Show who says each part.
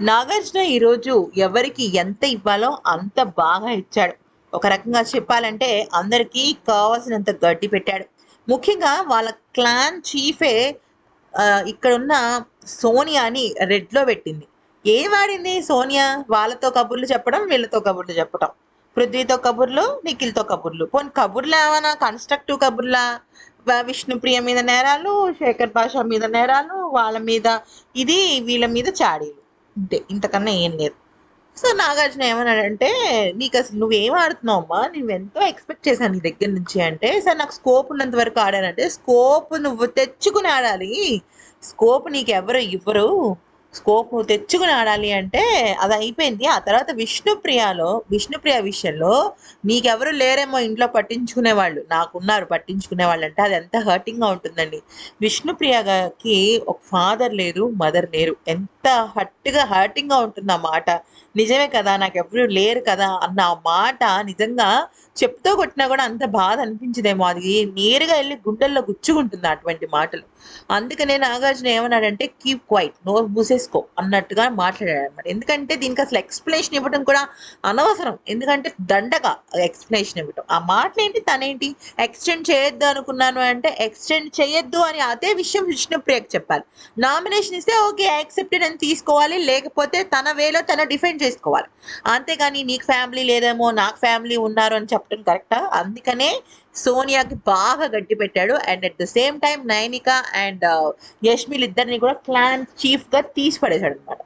Speaker 1: నాగార్జున ఈరోజు ఎవరికి ఎంత ఇవ్వాలో అంత బాగా ఇచ్చాడు. ఒక రకంగా చెప్పాలంటే అందరికీ కావాల్సినంత గడ్డి పెట్టాడు. ముఖ్యంగా వాళ్ళ క్లాన్ చీఫే ఇక్కడ ఇక్కడున్న సోనియాని రెడ్లో పెట్టింది. ఏం వాడింది సోనియా? వాళ్ళతో కబుర్లు చెప్పడం వీళ్ళతో కబుర్లు చెప్పడం పృథ్వీతో కబుర్లు నిఖిల్తో కబుర్లు. పోనీ కబుర్లు ఏమైనా కన్స్ట్రక్టివ్ కబుర్లా? విష్ణుప్రియ మీద నేరాలు శేఖర్ భాష మీద నేరాలు వాళ్ళ మీద ఇది వీళ్ళ మీద చాడీలు. అంతే ఇంతకన్నా ఏం లేదు. సో నాగార్జున ఏమన్నాడంటే నీకు అసలు నువ్వేం ఆడుతున్నావు అమ్మా? నువ్వు ఎంతో ఎక్స్పెక్ట్ చేశాను నీ దగ్గర నుంచి అంటే సార్ నాకు స్కోప్ ఉన్నంత వరకు ఆడానంటే స్కోప్ నువ్వు తెచ్చుకుని ఆడాలి. స్కోప్ నీకు ఎవరు ఇవ్వరు. స్కోప్ తెచ్చుకుని ఆడాలి అంటే అది అయిపోయింది. ఆ తర్వాత విష్ణుప్రియలో విష్ణుప్రియ విషయంలో నీకెవరు లేరేమో ఇంట్లో పట్టించుకునే వాళ్ళు నాకున్నారు పట్టించుకునే వాళ్ళు అంటే అది ఎంత హర్టింగ్గా ఉంటుందండి. విష్ణుప్రియకి ఒక ఫాదర్ లేరు మదర్ లేరు. ఎంత హర్ట్గా హర్టింగ్గా ఉంటుంది ఆ మాట. నిజమే కదా నాకు ఎవరు లేరు కదా అన్న ఆ మాట నిజంగా చెప్తూ కొట్టినా కూడా అంత బాధ అనిపించదేమో. అది నేరుగా వెళ్ళి గుండెల్లో గుచ్చుకుంటుంది అటువంటి మాటలు. అందుకనే నాగార్జున ఏమన్నాడంటే కీప్ క్వైట్ నోరు మూసేసి చేసుకో అన్నట్టుగా మాట్లాడాడు అనమాట ఎందుకంటే దీనికి అసలు ఎక్స్ప్లెనేషన్ ఇవ్వడం కూడా అనవసరం. ఎందుకంటే దండగా ఎక్స్ప్లెనేషన్ ఇవ్వడం ఆ మాటలేంటి? తనేంటి? ఎక్స్టెండ్ చేయొద్దు అనుకున్నాను అంటే ఎక్స్టెండ్ చేయొద్దు అని అదే విషయం విష్ణుప్రియకి చెప్పాలి. నామినేషన్ ఇస్తే ఓకే యాక్సెప్టెడ్ అని తీసుకోవాలి. లేకపోతే తన వేలో తన డిఫెండ్ చేసుకోవాలి. అంతేగాని నీకు ఫ్యామిలీ లేదేమో నాకు ఫ్యామిలీ ఉన్నారు అని చెప్పడం కరెక్టా అందుకనే సోనియాకి బాగా గట్టి పెట్టాడు. And at the same time Nainika and uh, Yashmil ఇద్దరిని కూడా క్లాన్ చీఫ్గా తీసి పడేశాడు అనమాట